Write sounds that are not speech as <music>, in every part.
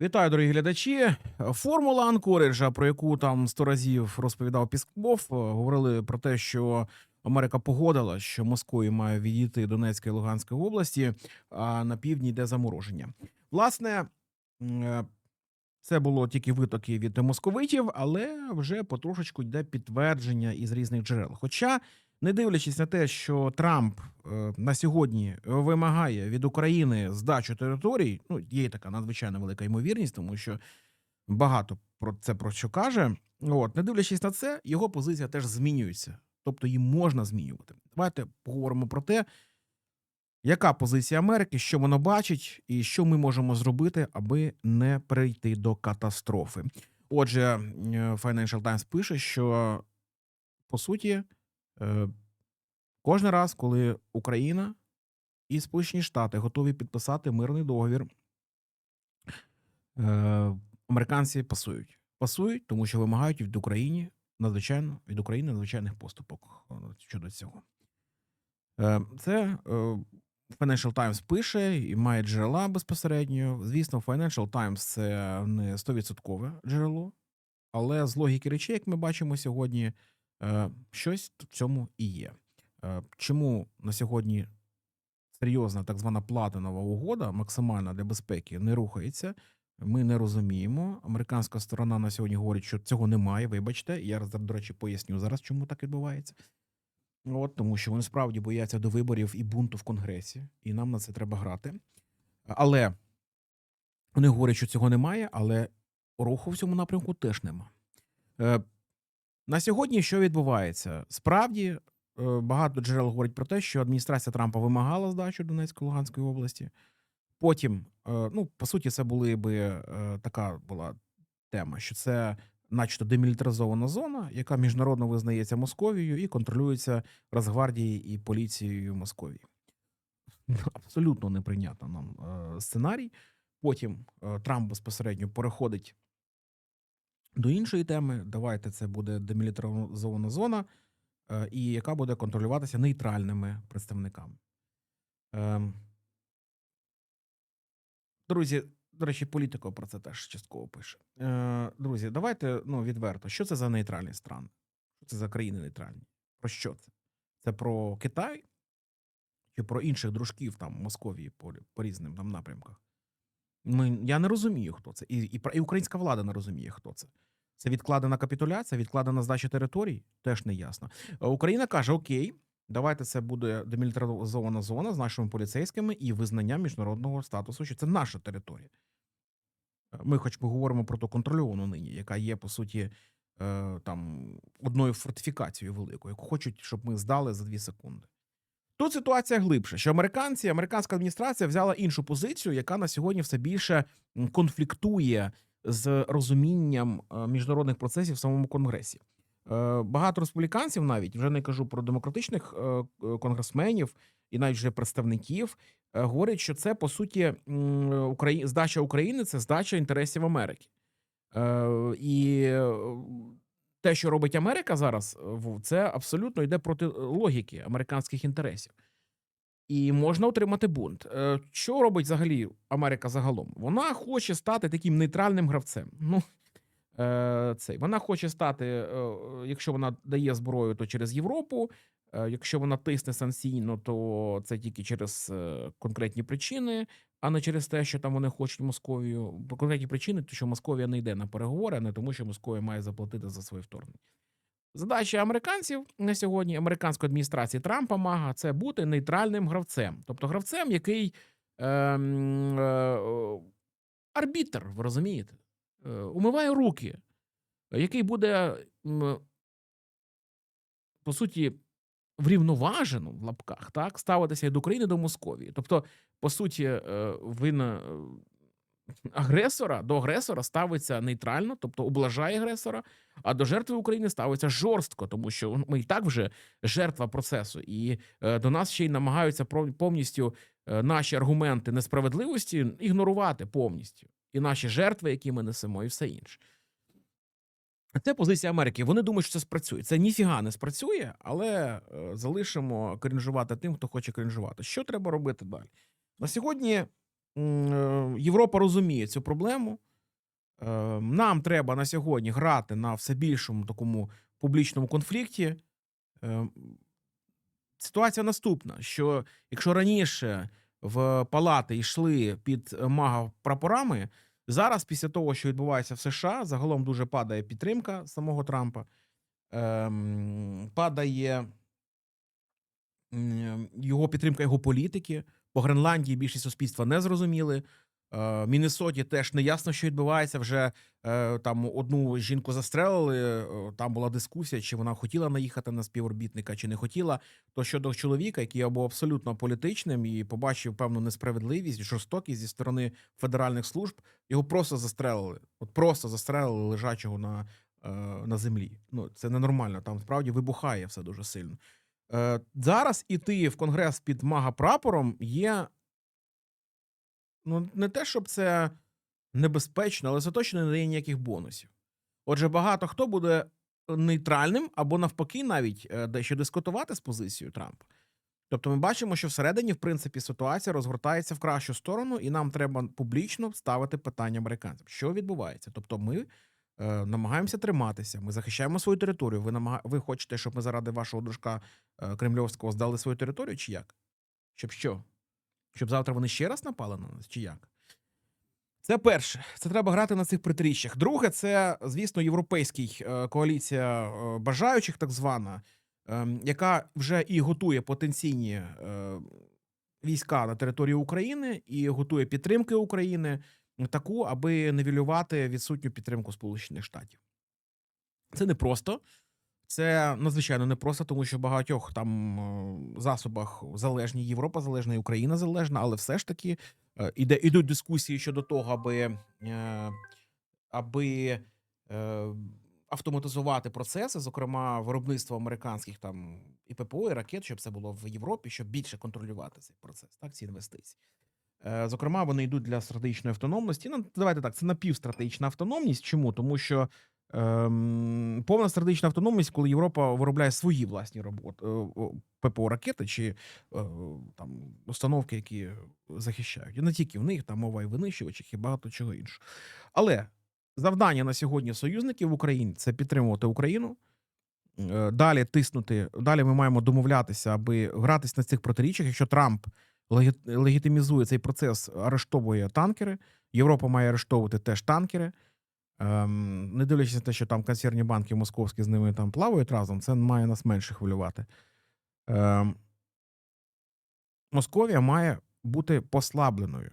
Вітаю, дорогі глядачі. Формула Анкоріджа, про яку там сто разів розповідав Пісков, говорили про те, що Америка погодила, що Москвою має відійти Донецька і Луганська області, а на півдні йде замороження. Власне, е, це було тільки витоки від московитів, але вже потрошечку йде підтвердження із різних джерел. Хоча, не дивлячись на те, що Трамп е, на сьогодні вимагає від України здачу територій, ну є така надзвичайно велика ймовірність, тому що багато про це про що каже. От, не дивлячись на це, його позиція теж змінюється, тобто її можна змінювати. Давайте поговоримо про те, яка позиція Америки, що вона бачить, і що ми можемо зробити, аби не перейти до катастрофи. Отже, е, Financial Times пише, що по суті, е, кожен раз, коли Україна і Сполучені Штати готові підписати мирний договір, е, американці пасують. Пасують, тому що вимагають від України надзвичайно від України надзвичайних поступок е, щодо цього. Це Financial Times пише і має джерела безпосередньо. Звісно, Financial Times це не 100% джерело, але з логіки речей, як ми бачимо сьогодні, щось в цьому і є. Е, Чому на сьогодні серйозна так звана платинова угода, максимальна для безпеки, не рухається? Ми не розуміємо. Американська сторона на сьогодні говорить, що цього немає. Вибачте, я до речі поясню зараз, чому так відбувається. От тому, що вони справді бояться до виборів і бунту в конгресі, і нам на це треба грати. Але вони говорять, що цього немає, але руху в цьому напрямку теж нема. На сьогодні що відбувається? Справді е, багато джерел говорять про те, що адміністрація Трампа вимагала здачу Донецької Луганської області. Потім, е, ну по суті, це були би е, така була тема, що це, начебто, демілітаризована зона, яка міжнародно визнається Московією і контролюється Росгвардією і поліцією Московії. <laughs> Абсолютно неприйнятно нам сценарій. Потім Трамп безпосередньо переходить до іншої теми. Давайте це буде демілітаризована зона, е, і яка буде контролюватися нейтральними представниками. Ем, Друзі, до речі, політико про це теж частково пише. Е, Друзі, давайте ну, відверто. Що це за нейтральні страни? Що це за країни нейтральні? Про що це? Це про Китай чи про інших дружків там Московії по, по різним там напрямках? Ми, я не розумію, хто це. І, і, і українська влада не розуміє, хто це. Це відкладена капітуляція, відкладена здача територій, теж не ясно. Е, Україна каже: Окей, давайте це буде демілітаризована зона з нашими поліцейськими і визнання міжнародного статусу, що це наша територія. Е, Ми, хоч ми говоримо про ту контрольовану нині, яка є, по суті, е, там одною фортифікацією великою, яку хочуть, щоб ми здали за дві секунди. Тут ситуація глибша, що американці, американська адміністрація взяла іншу позицію, яка на сьогодні все більше конфліктує з розумінням е, міжнародних процесів в самому конгресі. Е, Багато республіканців, навіть вже не кажу про демократичних е, конгресменів і навіть вже представників, говорять, що це по суті здача України це здача інтересів Америки. І те, що робить Америка зараз, е, це абсолютно йде проти логіки американських інтересів. І можна отримати бунт. Е, Що робить взагалі Америка загалом? Вона хоче стати таким нейтральним гравцем. Ну, е, цей. Вона хоче стати, е, якщо вона дає зброю, то через Європу. Е, Якщо вона тисне санкційно, то це тільки через е, конкретні причини, а не через те, що там вони хочуть Московію. По конкретні причини, то що Московія не йде на переговори, а не тому, що Московія має заплатити за своє вторгнення. Задача американців на сьогодні, американської адміністрації Трампа Мага, це бути нейтральним гравцем. Тобто гравцем, який ем, е, е, арбітр, ви розумієте, е, умиває руки, який буде, по суті, врівноважено в лапках, так, ставитися до України, до Московії. Тобто, по суті, е, вина е, агресора до агресора ставиться нейтрально, тобто облажає агресора, а до жертви України ставиться жорстко, тому що ми і так вже жертва процесу, і е, до нас ще й намагаються повністю е, наші аргументи несправедливості ігнорувати повністю, і наші жертви, які ми несемо, і все інше. Це позиція Америки. Вони думають, що це спрацює. Це ніфіга не спрацює, але е, залишимо крінжувати тим, хто хоче крінжувати. Що треба робити далі? На сьогодні е, Європа розуміє цю проблему. Е, Нам треба на сьогодні грати на все більшому такому публічному конфлікті. Ситуація наступна: що якщо раніше в палати йшли під мага прапорами, зараз, після того, що відбувається в США, загалом дуже падає підтримка самого Трампа, ем, падає його підтримка його політики. По Гренландії більшість суспільства не зрозуміли. Е, Міннесоті теж не ясно, що відбувається. Вже е, там одну жінку застрелили. е, Там була дискусія, чи вона хотіла наїхати на співробітника, чи не хотіла. То щодо чоловіка, який був абсолютно політичним і побачив певну несправедливість, жорстокість зі сторони федеральних служб, його просто застрелили. От просто застрелили лежачого на, на землі. Ну це ненормально. Там справді вибухає все дуже сильно. Зараз іти в конгрес під мага прапором є. Ну, не те, щоб це небезпечно, але це точно не дає ніяких бонусів. Отже, багато хто буде нейтральним або навпаки, навіть е, дещо дискутувати з позицією Трампа. Тобто, ми бачимо, що всередині, в принципі, ситуація розгортається в кращу сторону, і нам треба публічно ставити питання американцям, що відбувається. Тобто, ми е, намагаємося триматися, ми захищаємо свою територію. Ви намага... ви хочете, щоб ми заради вашого дружка е, кремльовського здали свою територію, чи як? Щоб що? Щоб завтра вони ще раз напали на нас, чи як? Це перше. Це треба грати на цих протиріччях. Друге, це, звісно, європейський е, коаліція е, бажаючих, так звана, ем, яка вже і готує потенційні е, війська на території України і готує підтримки України таку, аби нивелювати відсутню підтримку Сполучених Штатів. Це непросто. Це надзвичайно непросто, тому що багатьох там е, засобах залежні Європа залежна і Україна залежна, але все ж таки е, іде ідуть дискусії щодо того, аби, е, аби автоматизувати процеси, зокрема виробництво американських там і ППО, і ракет, щоб це було в Європі, щоб більше контролювати цей процес, так ці інвестиції. Зокрема, вони йдуть для стратегічної автономності. Ну, давайте так, це напівстратегічна автономність. Чому? Тому що ем, повна стратегічна автономність, коли Європа виробляє свої власні роботи ППО ракети чи е, там установки, які захищають. І не тільки в них, там мова і винищувачах, і багато чого іншого. Але завдання на сьогодні союзників в Україні це підтримувати Україну. е, Далі тиснути, далі ми маємо домовлятися, аби гратись на цих протиріччях. Якщо Трамп легі- легітимізує цей процес, арештовує танкери. Європа має арештовувати теж танкери. Ем, не дивлячись на те, що там консервні банки московські з ними там плавають разом, це має нас менше хвилювати. Ем, Московія має бути послабленою,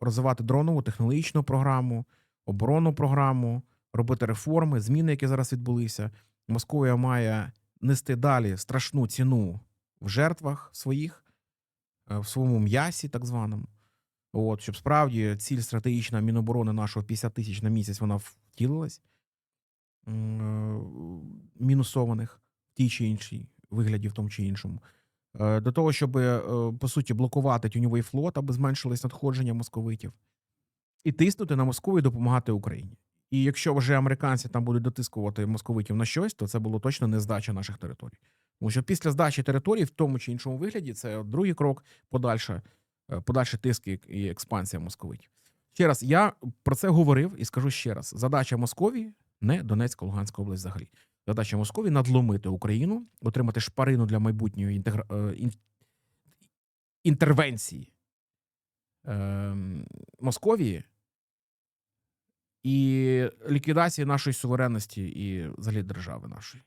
розвивати дронову технологічну програму, оборонну програму, робити реформи, зміни, які зараз відбулися. Московія має нести далі страшну ціну в жертвах своїх, е, в своєму м'ясі, так званому. От, щоб справді ціль стратегічна Міноборони нашого 50 тисяч на місяць вона втілилась е, мінусованих в тій чи іншій вигляді, в тому чи іншому. Е, До того, щоб е, по суті блокувати тюньовий флот, аби зменшились надходження московитів, і тиснути на Москву і допомагати Україні. І якщо вже американці там будуть дотискувати московитів на щось, то це було точно не здача наших територій. Тому що після здачі територій в тому чи іншому вигляді це другий крок подальше, подальший тиск і- і експансія московитів. Ще раз, я про це говорив і скажу ще раз: задача Московії не Донецька, Луганська область взагалі. Задача Московії надломити Україну, отримати шпарину для майбутньої інтегра... е, інтервенції е... Московії і ліквідації нашої суверенності і взагалі держави нашої.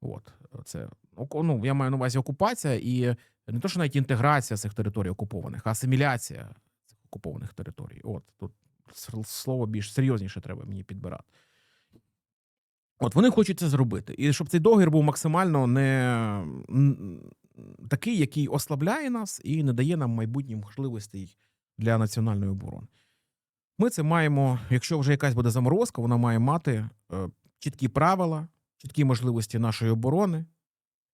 От це око- ну, я маю на увазі окупація і не то, що навіть інтеграція цих територій окупованих, а асиміляція цих окупованих територій. От тут слово більш серйозніше треба мені підбирати. От вони хочуть це зробити. І щоб цей договір був максимально не такий, який ослабляє нас і не дає нам майбутніх можливостей для національної оборони. Ми це маємо, якщо вже якась буде заморозка, вона має мати е, чіткі правила, чіткі можливості нашої оборони.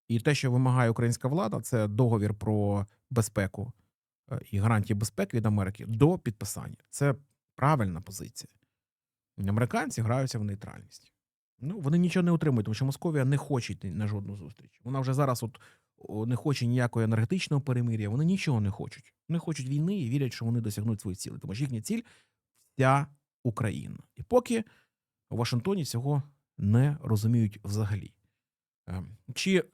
І те, що вимагає українська влада, це договір про безпеку е, і гарантії безпеки від Америки до підписання. Це правильна позиція. Американці граються в нейтральність. Ну, вони нічого не отримують, тому що Московія не хоче йти на жодну зустріч. Вона вже зараз от не хоче ніякого енергетичного перемир'я, вони нічого не хочуть. Вони хочуть війни і вірять, що вони досягнуть свої цілі. Тому що їхня ціль вся Україна. І поки у Вашингтоні цього не розуміють взагалі. Е, Чи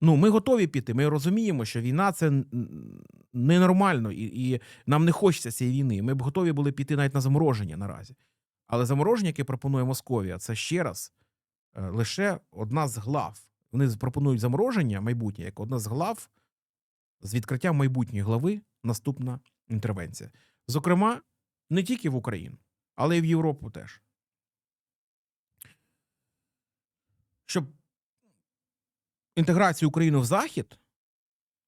ну, ми готові піти? Ми розуміємо, що війна це ненормально, і, і нам не хочеться цієї війни. Ми б готові були піти навіть на замороження наразі. Але замороження, яке пропонує Московія, це ще раз е, лише одна з глав. Вони пропонують замороження майбутнє як одна з глав з відкриттям майбутньої глави наступна інтервенція. Зокрема, не тільки в Україну, але й в Європу теж. Щоб інтеграцію України в Захід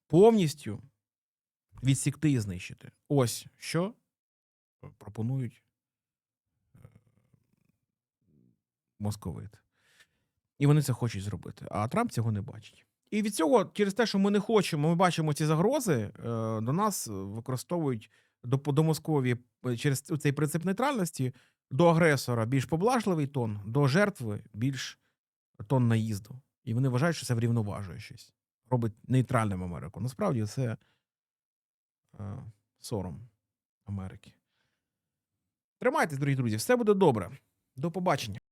повністю відсікти і знищити. Ось що пропонують е, московити. І вони це хочуть зробити. А Трамп цього не бачить. І від цього, через те, що ми не хочемо, ми бачимо ці загрози, е, до нас використовують до, до Московії е, через цей принцип нейтральності до агресора більш поблажливий тон, до жертви більш тон наїзду. І вони вважають, що це врівноважує щось. Робить нейтральним Америку. Насправді це е, сором Америки. Тримайтесь, дорогі друзі, все буде добре. До побачення.